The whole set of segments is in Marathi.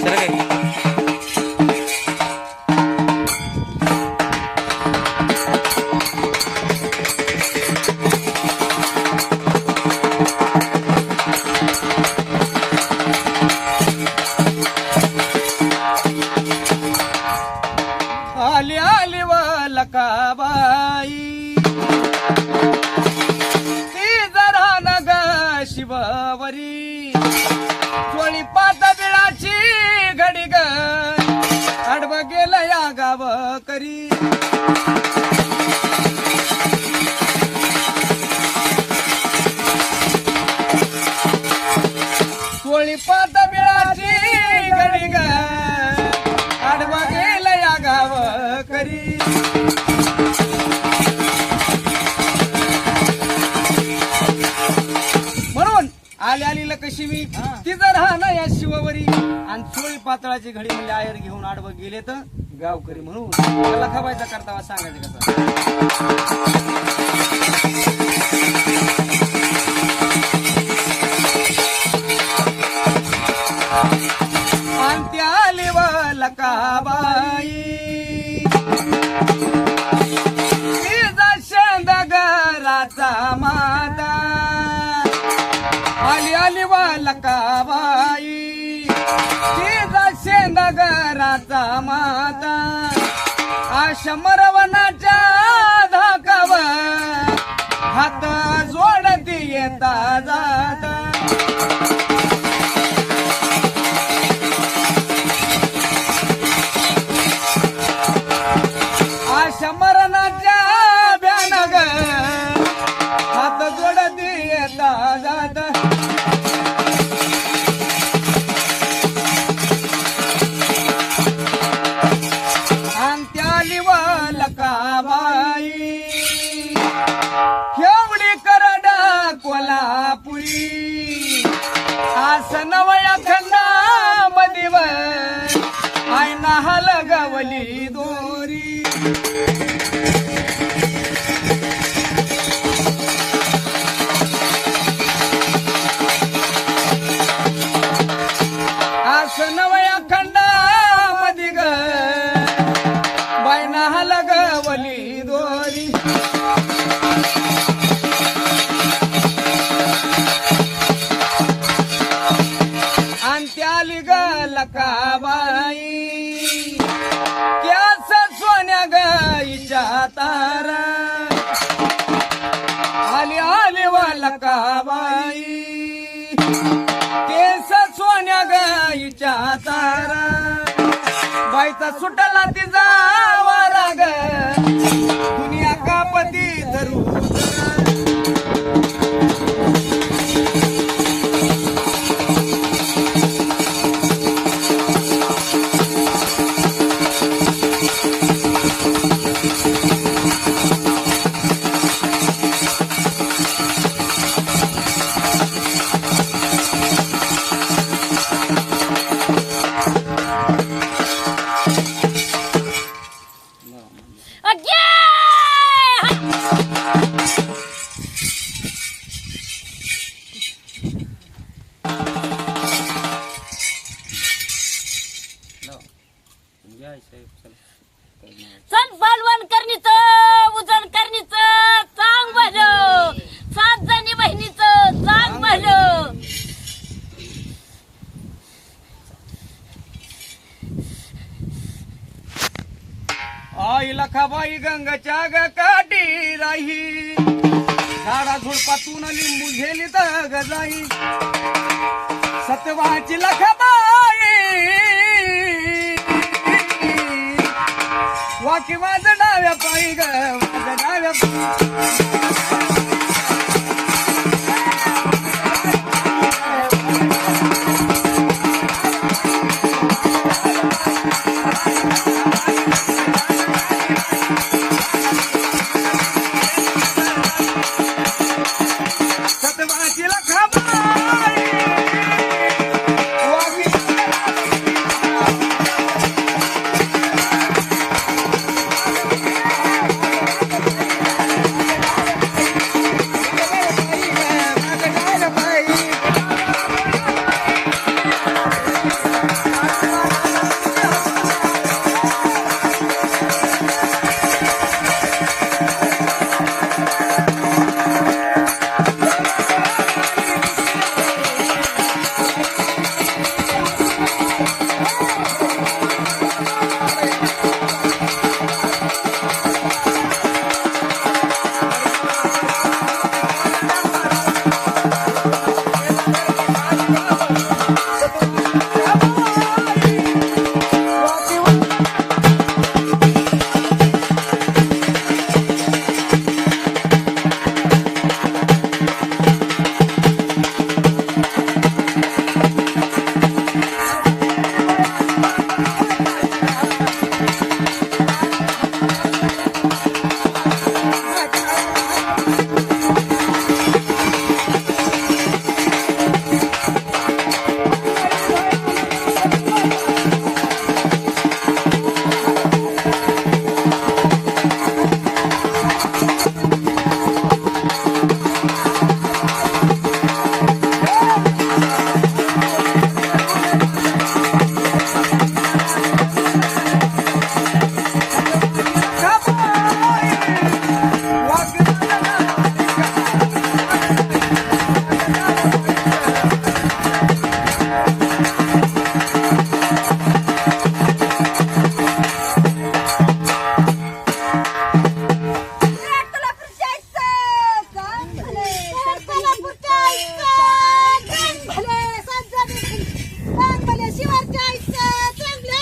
सर काय आली आली पात बिळाची आडव गेलं या गाव करी. म्हणून आली आली कशी मी तिचं राहणं या शिववरी. आणि चोळी पातळाची घडी म्हणजे आयर घेऊन आडवं गेले तर गावकरी म्हणून. त्याला खवायचा करतावा सांगायचं कसं? नगराचा माता आशमरवनाच्या धाकावर हात जोडती येता जाता Sen लकाबाई. त्यास सोन्या गाईच्या तारा. आली आली व लकाबाई. केस सोन्या गाईच्या तारा. बाईचा सुटला तिचा वारा ग दुनिया कापती धरू. चल बालवण करणीच उजन करणीच चांग भलं सात जणी बहिणीच चांग भलं आई लखाबाई गंगाच्या ग काठी राही. झाडा झुडपातून लिंबू घेली तर गजाई सतवाची लखाबाई वाकी माझं डाव्या पायी ग माझ डाव्या पायी.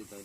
みたいな。